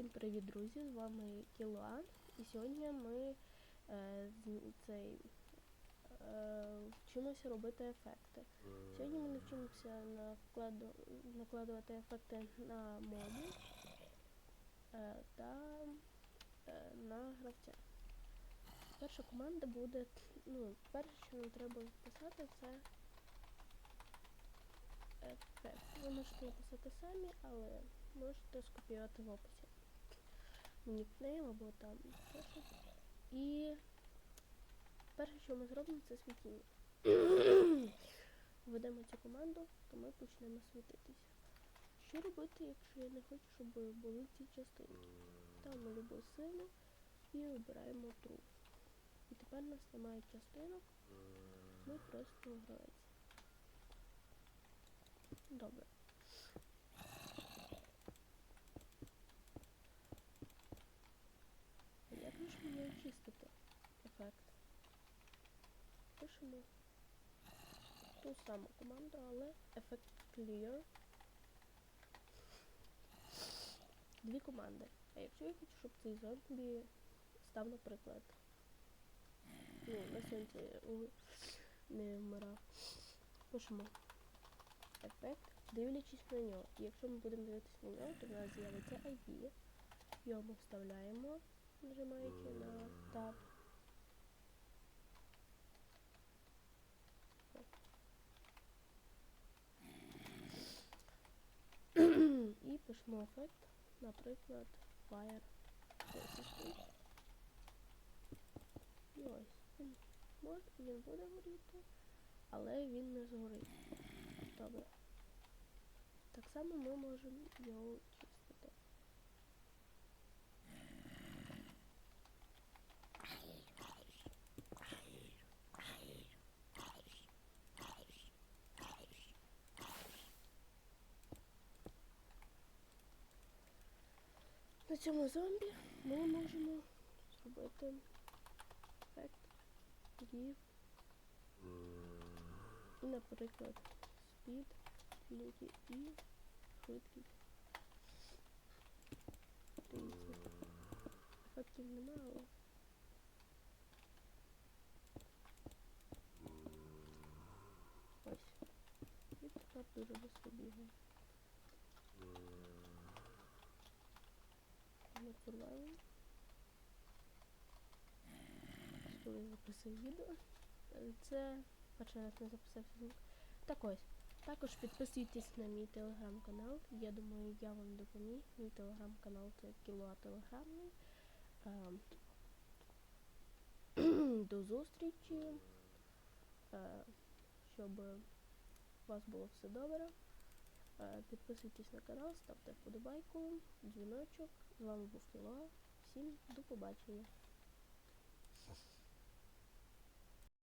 Всім привіт, друзі! З вами Кілуан. І сьогодні ми е, е, вчимося робити ефекти. Сьогодні ми навчимося накладу, накладувати ефекти на моді е, та е, на гравця. Перша команда буде, ну, перше, що нам треба вписати, це ефект. Ви можете написати самі, але можете скопіювати в описі. Нікнейм або там щось. І перше, що ми зробимо, це світіння. Введемо цю команду, то ми почнемо світитися. Що робити, якщо я не хочу, щоб були ці частини? Ставимо любу силу і обираємо true. І тепер нас немає частинок, ми просто гравець. Добре. Очистити ефект? Пишемо ту саму команду, але ефект clear. Дві команди. А якщо я хочу, щоб цей зомбі став, наприклад, ну, на сонці не вмирав. Пишемо ефект, дивлячись на нього. І якщо ми будемо дивитися на нього, то в нас з'явиться ID. Його ми вставляємо, нажимаючи на Tab. І пишемо ефект, наприклад, Fire. І ось. Може, він буде горіти, але він не згорить. Добре. Так само ми можемо його чистити. На цьому зомбі ми можемо зробити ефект і, наприклад, speed, лінки і швидкість. Ефектів немає, ось. І тепер дуже швидко бігає. Не survival. Коли записав відео. Е, Це перший раз не записався звук. Так ось. Також підписуйтесь на мій телеграм-канал. Я думаю, я вам допоміг. Мій телеграм-канал це Кілуа Телеграмний. Ем, До зустрічі. Е, Щоб у вас було все добре. Е, Підписуйтесь на канал, ставте вподобайку, дзвіночок. З вами був Кіло. Всім до побачення.